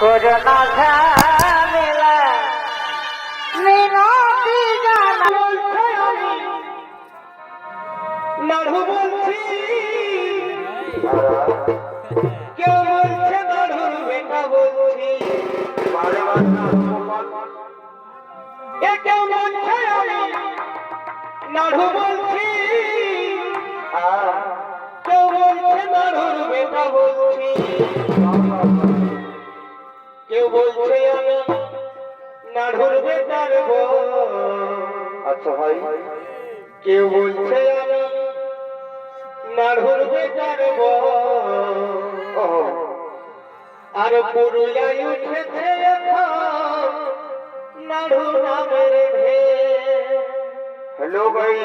Corona ঝামেলা মিনতি জানা নাড়ু বলছি কেউ বলছে নাড়ুর বেটা বলছি এ কেউ বলছে আমি নাড়ু বলছি কেউ বলছে নাড়ুর বেটা বলছি বলছে আমি আচ্ছা ভাই। কেউ বলছে আমি আর পুরুলিয়ায় উঠেছে নাড়ু নামের হ্যালো ভাই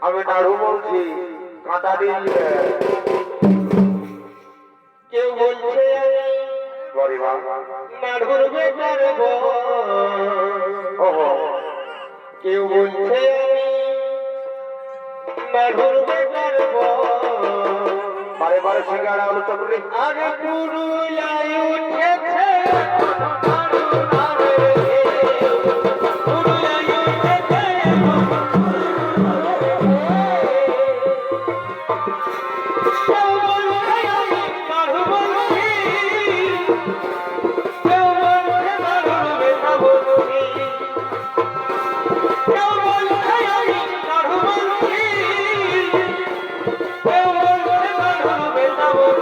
আমি নাড়ু বলছি কাঁটা দিয়ে বউ ওহো কেউ বলছে আমি নাড়ুর বেটার বারে বারে সিঙ্গারা আলু চকরি আর পুরুলিয়ায় উঠেছে।